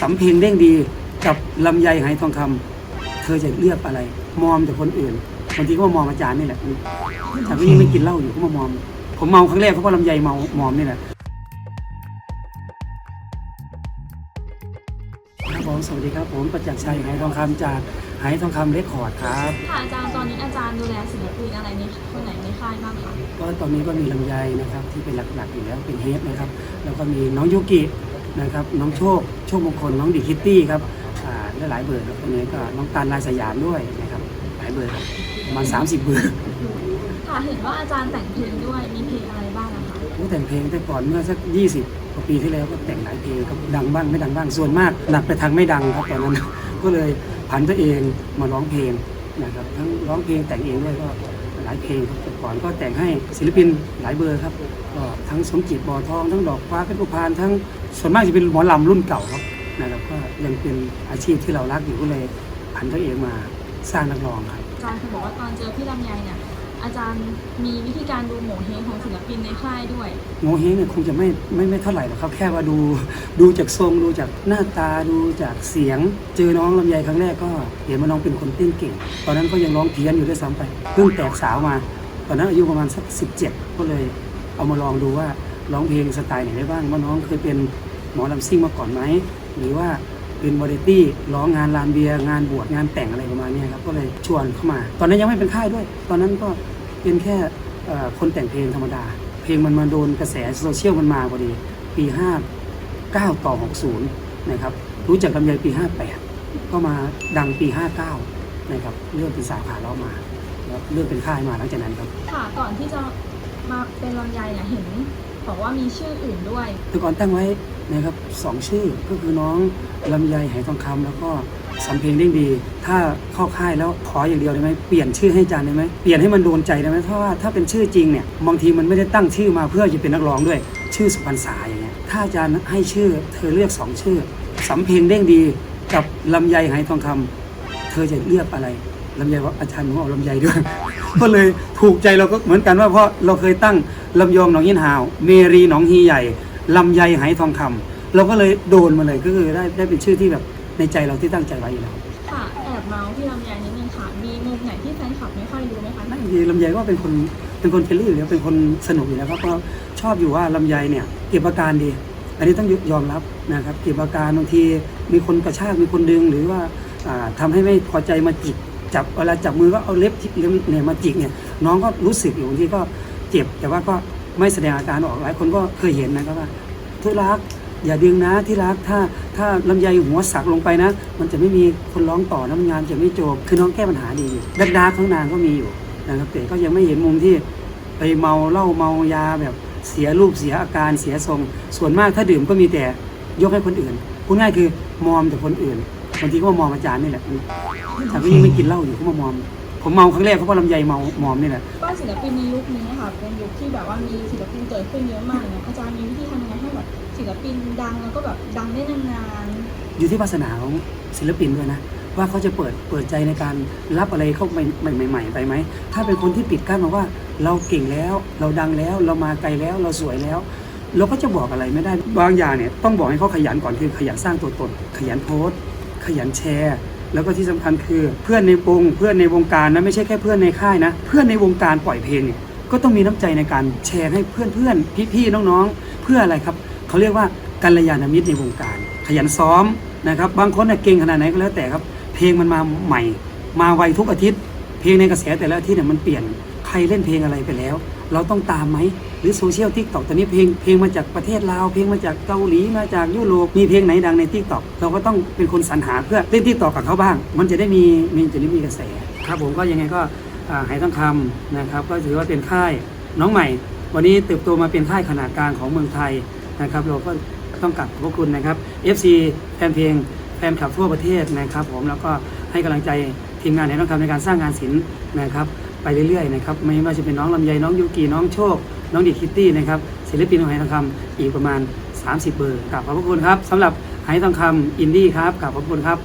สำเพ็งเด้งดีกับลำไยไหทองคำเธอจะเลือกอะไร มอมแต่คนอื่นบางทีก็มามอมอาจารย์นี่แหละแต่ก็ยังไม่กินเหล้าอยู่ก็มามอม ผมเมาครั้งแรกเขาก็ลำไยเมามอมนี่แหละครับผมสวัสดีครับ ผมประจักษ์ชัยไหทองคำจากไหทองคำเรคคอร์ดครับ ค่ะอาจารย์ตอนนี้อาจารย์ดูแลศิลปินอะไรในคนไหนในค่ายบ้างคะก็ตอนนี้ก็มีลำไยนะครับที่เป็นหลักๆอยู่แล้วเป็นเฮดนะครับ แล้วก็มีน้องยูกิ นะครับน้องโชคโชคมงคลน้องดิคิตตี้ครับอ่าและหลายเบอร์ครับตอนนี้ก็น้องตาลลายสยามด้วยนะครับหลายเบอร์ครับประมาณ30 เบอร์ค่ะเห็นว่าอาจารย์แต่งเพลงด้วยมีเพลงอะไรบ้างนะคะผมแต่งเพลงแต่ก่อนเมื่อสัก 20กว่าปีที่แล้วก็แต่งหลายเพลงก็ดังบ้างไม่ดังบ้างส่วนมากหนักไปทางไม่ดังครับตอนนั้นก็เลยผันตัวเองมาร้องเพลงนะครับทั้งร้องเพลงแต่งเองด้วยก็หลายเพลงครับแต่ก่อนก็แต่งให้ศิลปินหลายเบอร์ครับก็ทั้งสมจิตบ่อทองทั้งดอกฟ้าเป็นอุพานทั้งส่วนมากจะเป็นหมอลำรุ่นเก่าครับนะครับก็ยังเป็นอาชีพที่เรารักอยู่ก็เลยผันตัวเองมาสร้างนักร้องครับอาจารย์เคยบอกว่าตอนเจอพี่ลำไยเนี่ย อาจารย์มีวิธีการดูโหมเฮงของศิลปินในค่ายด้วยโงเฮงเนี่ยคงจะไม่ไม่ไม่เท่าไหร่หรอกครับ แค่ว่าดูดูจากทรงดูจากหน้าตาดูจากเสียง เจอน้องลำไยครั้งแรกก็เห็นว่าน้องเป็นคนเต้นเก่ง ตอนนั้นก็ยังร้องเพี้ยนอยู่ด้วยซ้ำไปเพิ่งแตกสาวมา ตอนนั้นอายุประมาณสักสิบเจ็ดก็เลยเอามาลองดูว่าร้องเพลงสไตล์ไหนได้บ้างว่าน้องเคยเป็นหมอลำซิ่งมาก่อนไหมหรือว่า เป็นบริตี้ร้องงานลานเบียงานบวชงานแต่งอะไรประมาณนี้ครับก็เลยชวนเข้ามา ตอนนั้นยังไม่เป็นค่ายด้วย ตอนนั้นก็เป็นแค่คนแต่งเพลงธรรมดา เพลงมันมาโดนกระแสโซเชียลมันมาพอดีปี59ต่อ60นะครับรู้จักลำไยปี 58 ก็มาดังปี 59นะครับเริ่มเป็นสาขาล้อมาแล้วเริ่มเป็นค่ายมาหลังจากนั้นครับค่ะก่อนที่จะมาเป็นลำไยเนี่ยเห็น บอกว่ามีชื่ออื่นด้วย แต่ก่อนตั้งไว้นะครับสองชื่อก็คือน้องลำไยไหทองคำแล้วก็สำเพลงเด้งดี ถ้าเข้าค่ายแล้วขออย่างเดียวได้ไหมเปลี่ยนชื่อให้อาจารย์ได้ไหมเปลี่ยนให้มันโดนใจได้ไหมเพราะว่าถ้าเป็นชื่อจริงเนี่ยบางทีมันไม่ได้ตั้งชื่อมาเพื่อจะเป็นนักร้องด้วย ชื่อสุพรรณษาอย่างเงี้ยถ้าอาจารย์ให้ชื่อ เธอเลือกสองชื่อสำเพลงเด้งดีกับลำไยไหทองคำเธอจะเลือกอะไรลำไยว่าอาจารย์ผมเอาลำไยด้วย ก็เลยถูกใจเราก็เหมือนกันว่าเพราะเราเคยตั้ง ลำยองหนองยินหาว เมรีหนองฮีใหญ่ลำไยไหทองคำเราก็เลยโดนมาเลยก็คือได้ได้เป็นชื่อที่แบบในใจเราที่ตั้งใจไว้อยู่แล้วค่ะแอบเมาส์พี่ลำไยนิดนึงค่ะมีมุมไหนที่แฟนคลับไม่ค่อยรู้ไหมคะบางทีลำไยก็เป็นคนเป็นคนเฟรนลี่อยู่แล้วเป็นคนสนุกอยู่แล้วครับก็ชอบอยู่ว่าลำไยเนี่ยเก็บอาการดี อันนี้ต้องยอมรับนะครับเก็บอาการบางทีมีคนกระชากมีคนดึงหรือว่าอ่าทำาให้ไม่พอใจมาจิกจับเวลาจับมือก็เอาเล็บเล็บเนี่ยมาจิกเนี่ยน้องก็รู้สึกอยู่บางทีก็ เจ็บ แต่ว่าก็ไม่แสดงอาการออกหลายคนก็เคยเห็นนะครับว่าที่รักอย่าดึงนะที่รักถ้าถ้าลำไยหัวสักลงไปนะ มันจะไม่มีคนร้องต่อน้ำงานจะไม่จบคือน้องแก้ปัญหาดีดักดาร์กของนางก็มีอยู่นะครับแต่ก็ยังไม่เห็นมุมที่ไปเมาเหล้าเมายาแบบเสียรูปเสียอาการเสียทรง ส่วนมากถ้าดื่มก็มีแต่ยกให้คนอื่นพูดง่ายคือมอมแต่คนอื่นบางทีก็มามอมอาจารย์นี่แหละแต่ก็ยังไม่กินเหล้าอยู่ก็มามอม ผมเมาครั้งแรกเขาก็ลำไยเมามอมนี่แหละว่าศิลปินในยุคนี้ค่ะเป็นยุคที่แบบว่ามีศิลปินเกิดขึ้นเยอะมากเนี่ยอาจารย์มีวิธีทำยังไงให้แบบศิลปินดังแล้วก็แบบดังได้นานอยู่ที่วาสนาของศิลปินด้วยนะ ว่าเขาจะเปิดเปิดใจในการรับอะไรเข้าไปใหม่ๆไปไหมถ้าเป็นคนที่ปิดกั้นมาว่าเราเก่งแล้ว เราดังแล้วเรามาไกลแล้วเราสวยแล้ว เราก็จะบอกอะไรไม่ได้บางอย่างเนี่ยต้องบอกให้เขาขยันก่อนคือขยันสร้างตัวตน ขยันโพสต์ ขยันแชร์ แล้วก็ที่สำคัญคือเพื่อนในวงเพื่อนในวงการนะไม่ใช่แค่เพื่อนในค่ายนะ เพื่อนในวงการปล่อยเพลงเนี่ยก็ต้องมีน้ำใจในการแชร์ให้เพื่อนเพื่อนพี่พี่ๆน้องๆ เพื่ออะไรครับเขาเรียกว่ากัลยาณมิตรในวงการ ขยันซ้อมนะครับบางคนน่ยเก่งขนาดไหนก็แล้วแต่ครับ เพลงมันมาใหม่ มาไวทุกอาทิตย์ เพลงในกระแสแต่ละอาทิตย์เนี่ยมันเปลี่ยน ใครเล่นเพลงอะไรไปแล้ว เราต้องตามไหม หรือโซเชียลทิกตอกตอนนี้เพลงเพลงมาจากประเทศลาว เพลงมาจากเกาหลีมาจากยุโรปมีเพลงไหนดังในทิกตอกเราก็ต้องเป็นคนสรรหาเพื่อเล่นทิกตอกกับเขาบ้าง มันจะได้มีมีจะได้มีกระแสครับผมก็ยังไงก็หายต้องคำนะครับก็ถือว่าเป็นค่ายน้องใหม่ วันนี้เติบโตมาเป็นค่ายขนาดกลางของเมืองไทยนะครับเราก็ต้องกลับขอบคุณนะครับ FC แฟนเพลงแฟนคลับทั่วประเทศนะครับผมแล้วก็ให้กำลังใจทีมงานในต้องคำในการสร้างงานศิลป์นะครับ ไปเรื่อยๆนะครับไม่ว่าจะเป็นน้องลำไยน้องยูกีน้องโชค น้องดิคิตตี้นะครับศิลปินของไหทองคำอีกประมาณ 30 เบอร์กลับขอบพระคุณครับสำหรับไหทองคำอินดี้ครับกลับขอบพระคุณครับ